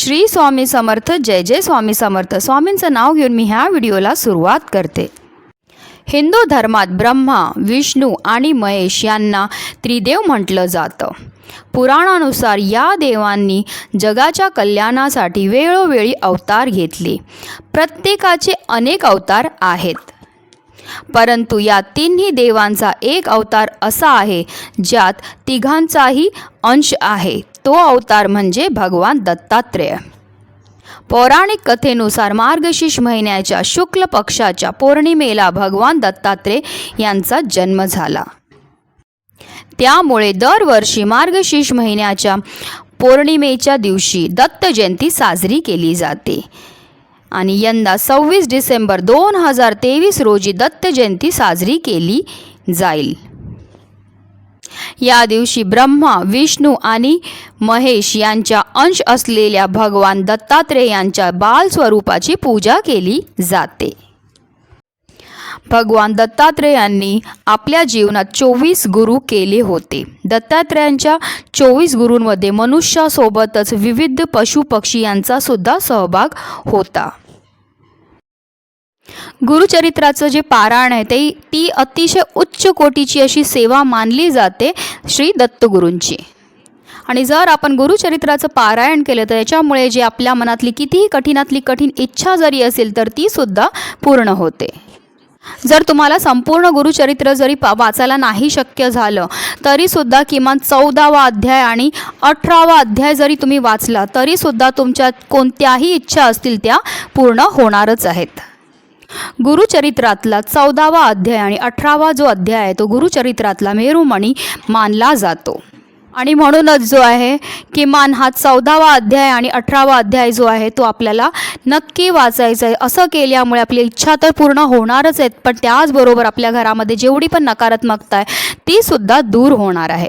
श्री स्वामी समर्थ जय जय स्वामी समर्थ. स्वामींचं नाव घेऊन मी ह्या व्हिडिओला सुरुवात करते. हिंदू धर्मात ब्रह्मा विष्णू आणि महेश यांना त्रिदेव म्हटलं जातं. पुराणानुसार या देवांनी जगाच्या कल्याणासाठी वेळोवेळी अवतार घेतले. प्रत्येकाचे अनेक अवतार आहेत. परंतु या तिन्ही देवांचा एक अवतार असा आहे ज्यात तिघांचाही अंश आहे. तो अवतार म्हणजे भगवान दत्तात्रेय. पौराणिक कथेनुसार मार्गशीर्ष महिन्याच्या शुक्ल पक्षाच्या पौर्णिमेला भगवान दत्तात्रेय यांचा जन्म झाला. त्यामुळे दरवर्षी मार्गशीर्ष महिन्याच्या पौर्णिमेच्या दिवशी दत्त जयंती साजरी केली जाते. आणि यंदा सव्वीस डिसेंबर दोन हजार तेवीस रोजी दत्त जयंती साजरी केली जाईल. या दिवशी ब्रह्मा विष्णू आणि महेश यांच्या अंश असलेल्या भगवान दत्तात्रेय यांच्या बाल स्वरूपाची पूजा केली जाते. भगवान दत्तात्रेयांनी आपल्या जीवनात चोवीस गुरु केले होते. दत्तात्रेयांच्या चोवीस गुरूंमध्ये मनुष्यासोबतच विविध पशुपक्षी यांचा सुद्धा सहभाग होता. गुरुचरित्राचं जे पारायण आहे ते ती अतिशय उच्च कोटीची अशी सेवा मानली जाते श्री दत्तगुरूंची. आणि जर आपण गुरुचरित्राचं पारायण केलं तर याच्यामुळे जे आपल्या मनातली कितीही कठीणातली कठीण इच्छा जरी असेल तर ती सुद्धा पूर्ण होते. जर तुम्हाला संपूर्ण गुरुचरित्र जरी पा वाचायला नाही शक्य झालं तरीसुद्धा किमान चौदावा अध्याय आणि अठरावा अध्याय जरी तुम्ही वाचला तरीसुद्धा तुमच्या कोणत्याही इच्छा असतील त्या पूर्ण होणारच आहेत. गुरुचरित्रातला चौदावा अध्याय आणि अठरावा जो अध्याय आहे तो गुरुचरित्रातला मेरुमणी मानला जातो. आणि म्हणूनच जो आहे किमान हा चौदावा अध्याय आणि अठरावा अध्याय जो आहे तो आपल्याला नक्की वाचायचा आहे. असं केल्यामुळे आपली इच्छा तर पूर्ण होणारच आहेत पण त्याचबरोबर आपल्या घरामध्ये जेवढी पण नकारात्मकता आहे तीसुद्धा दूर होणार आहे.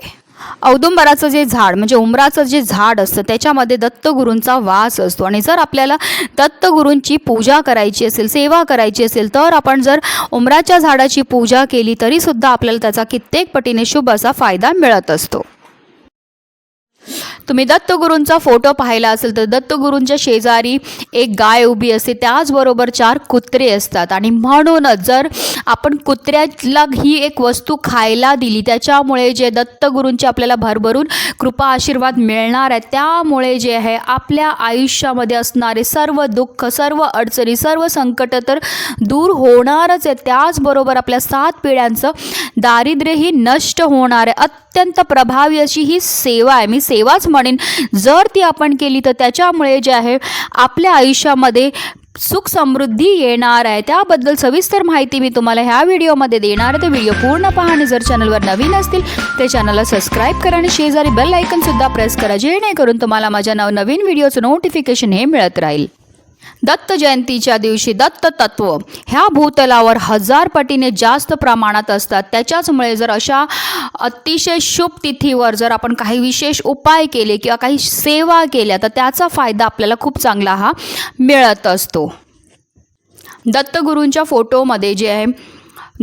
औदुंबराचं जे झाड म्हणजे उमराचं जे झाड असतं त्याच्यामध्ये दत्तगुरूंचा वास असतो. आणि जर आपल्याला दत्तगुरूंची पूजा करायची असेल सेवा करायची असेल तर आपण जर उमराच्या झाडाची पूजा केली तरीसुद्धा आपल्याला त्याचा कित्येक पटीने शुभ असा फायदा मिळत असतो. तुम्ही दत्तगुरूंचा फोटो पाहिला असेल तर दत्तगुरूंच्या शेजारी एक गाय उभी असते. त्याचबरोबर चार कुत्रे असतात. आणि म्हणूनच जर आपण कुत्र्याला ही एक वस्तू खायला दिली त्याच्यामुळे जे दत्तगुरूंचे आपल्याला भरभरून कृपा आशीर्वाद मिळणार आहे त्यामुळे जे आहे आपल्या आयुष्यामध्ये असणारे सर्व दुःख सर्व अडचणी सर्व संकट तर दूर होणारच आहे त्याचबरोबर आपल्या सात पिढ्यांचं दारिद्र्यही नष्ट होणार आहे. अत्यंत प्रभावी अशी ही सेवा आहे. मी सेवाच म्हणेन जर ती आपण केली तर त्याच्यामुळे जे आहे आपल्या आयुष्यामध्ये सुख समृद्धी येणार आहे. त्याबद्दल सविस्तर माहिती मी तुम्हाला ह्या व्हिडिओमध्ये देणार आहे. तर व्हिडिओ पूर्ण पहा आणि जर चॅनलवर नवीन असतील तर चॅनलला सबस्क्राईब करा आणि शेजारी बेल आयकनसुद्धा प्रेस करा जेणेकरून तुम्हाला माझ्या नवनवीन व्हिडिओचं नोटिफिकेशन हे मिळत राहील. दत्त जयंतीच्या दिवशी दत्त तत्व ह्या भूतलावर हजार पटीने जास्त प्रमाणात असतात. त्याच्याचमुळे जर अशा अतिशय शुभ तिथीवर जर आपण काही विशेष उपाय केले किंवा काही सेवा केल्या तर त्याचा फायदा आपल्याला खूप चांगला हा मिळत असतो. दत्तगुरूंच्या फोटोमध्ये जे आहे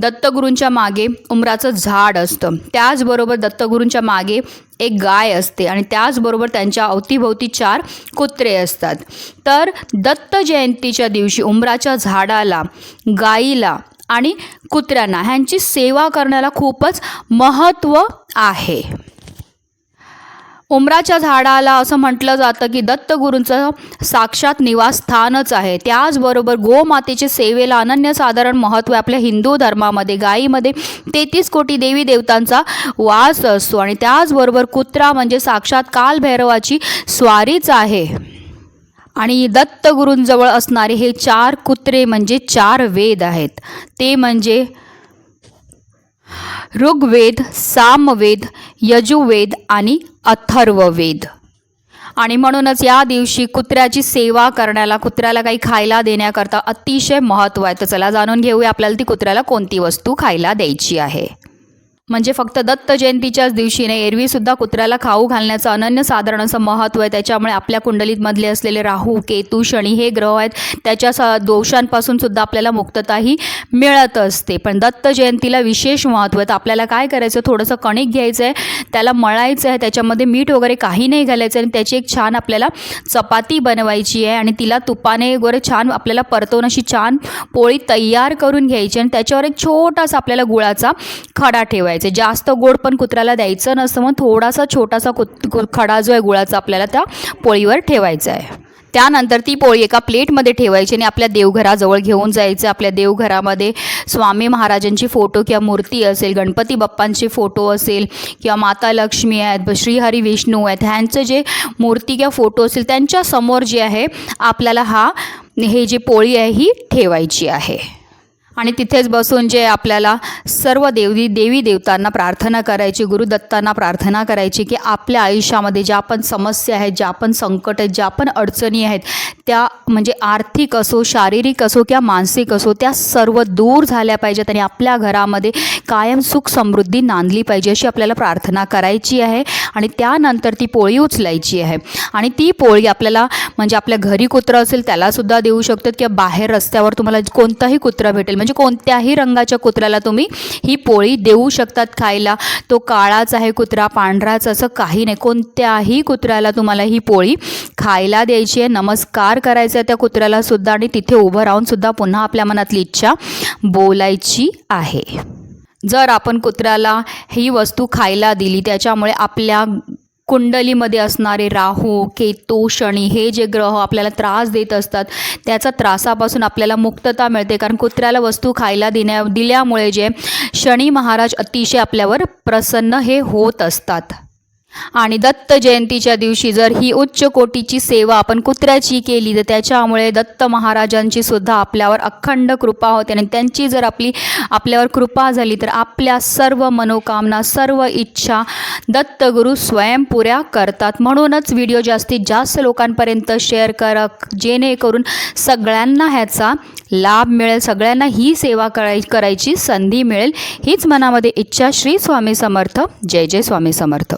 दत्तगुरूंच्या मागे उमराचं झाड असतं. त्याचबरोबर दत्तगुरूंच्या मागे एक गाय असते आणि त्याचबरोबर त्यांच्या अवतीभोवती चार कुत्रे असतात. तर दत्त जयंतीच्या दिवशी उमराच्या झाडाला गाईला आणि कुत्र्यांना ह्यांची सेवा करण्याला खूपच महत्त्व आहे. उमराच्या झाडाला असं म्हटलं जातं की दत्तगुरूंचं साक्षात निवासस्थानच आहे. त्याचबरोबर गोमातेचे सेवेला अनन्यसाधारण महत्त्व आपल्या हिंदू धर्मामध्ये गायीमध्ये तेहतीस कोटी देवी देवतांचा वास असतो आणि त्याचबरोबर कुत्रा म्हणजे साक्षात कालभैरवाची स्वारीच आहे. आणि दत्तगुरूंजवळ असणारे हे चार कुत्रे म्हणजे चार वेद आहेत. ते म्हणजे ऋग्वेद सामवेद यजुवेद आणि अथर्ववेद. आणि म्हणूनच या दिवशी कुत्र्याची सेवा करण्याला कुत्र्याला काही खायला देण्याकरता अतिशय महत्त्व आहे. तर चला जाणून घेऊया आपल्याला ती कुत्र्याला कोणती वस्तू खायला द्यायची आहे. म्हणजे फक्त दत्त जयंतीच्याच दिवशी नाही एरवीसुद्धा कुत्र्याला खाऊ घालण्याचं अनन्यसाधारण असं महत्त्व आहे. त्याच्यामुळे आपल्या कुंडलीतमधले असलेले राहू केतू शनी हे ग्रह आहेत. त्याच्या स दोषांपासून सुद्धा आपल्याला मुक्तताही मिळत असते. पण दत्त जयंतीला विशेष महत्त्व आहे. तर आपल्याला काय करायचं? थोडंसं कणिक घ्यायचं आहे. त्याला मळायचं आहे. त्याच्यामध्ये मीठ वगैरे काही नाही घालायचं आणि त्याची एक छान आपल्याला चपाती बनवायची आहे आणि तिला तुपाने वगैरे छान आपल्याला परतवून अशी छान पोळी तयार करून घ्यायची आणि त्याच्यावर एक छोटासा आपल्याला गुळाचा खडा ठेवायचा आहे जास्त गोड पण कुत्र्याला द्यायचं नसतं मग थोडासा छोटासा कुत कु- खडा जो आहे गुळाचा आपल्याला त्या पोळीवर ठेवायचा आहे. त्यानंतर ती पोळी एका प्लेटमध्ये ठेवायची आणि आपल्या देवघराजवळ घेऊन जायचं. आपल्या देवघरामध्ये स्वामी महाराजांची फोटो किंवा मूर्ती असेल गणपती बाप्पांचे फोटो असेल किंवा माता लक्ष्मी आहेत श्रीहरी विष्णू आहेत ह्यांचं जे मूर्ती किंवा फोटो असेल त्यांच्यासमोर जे आहे आपल्याला हा हे जी पोळी आहे ही ठेवायची आहे. आणि तिथेच बसून जे आपल्याला सर्व देवी देवी देवतांना प्रार्थना करायची गुरुदत्तांना प्रार्थना करायची की आपल्या आयुष्यामध्ये ज्या पण समस्या आहेत ज्या पण संकट आहेत ज्या पण अडचणी आहेत त्या म्हणजे आर्थिक असो शारीरिक असो किंवा मानसिक असो त्या सर्व दूर झाल्या पाहिजेत आणि आपल्या घरामध्ये कायम सुख समृद्धी नांदली पाहिजे अशी आपल्याला प्रार्थना करायची आहे. आणि त्यानंतर ती पोळी उचलायची आहे. आणि ती पोळी आपल्याला म्हणजे आपल्या घरी कुत्रं असेल त्यालासुद्धा देऊ शकतात किंवा बाहेर रस्त्यावर तुम्हाला कोणताही कुत्रा भेटेल. म्हणजे म्हणजे कोणत्याही रंगाच्या कुत्र्याला तुम्ही ही पोळी देऊ शकतात खायला. तो काळाच आहे कुत्रा पांढराच असं काही नाही. कोणत्याही कुत्र्याला तुम्हाला ही पोळी खायला द्यायची आहे. नमस्कार करायचा आहे त्या कुत्र्याला सुद्धा आणि तिथे उभं राहून सुद्धा पुन्हा आपल्या मनातली इच्छा बोलायची आहे. जर आपण कुत्र्याला ही वस्तू खायला दिली त्याच्यामुळे आपल्या कुंडलीमध्ये असणारे राहू केतू शनी हे जे ग्रह आपल्याला त्रास देत असतात त्याचा त्रासापासून आपल्याला मुक्तता मिळते. कारण कुत्र्याला वस्तू खायला देण्या दिल्यामुळे जे शनी महाराज अतिशय आपल्यावर प्रसन्न हे होत असतात. आणि दत्त जयंतीच्या दिवशी जर ही उच्च कोटीची सेवा आपण कुत्र्याची केली तर त्याच्यामुळे दत्त महाराजांची सुद्धा आपल्यावर अखंड कृपा होते. आणि त्यांची जर आपली आपल्यावर कृपा झाली तर आपल्या सर्व मनोकामना सर्व इच्छा दत्तगुरू स्वयं पुऱ्या करतात. म्हणूनच व्हिडिओ जास्तीत जास्त लोकांपर्यंत शेअर करा जेणेकरून सगळ्यांना ह्याचा लाभ मिळेल सगळ्यांना ही सेवा कराय करायची संधी मिळेल. हीच मनामध्ये इच्छा श्री स्वामी समर्थ. जय जय स्वामी समर्थ.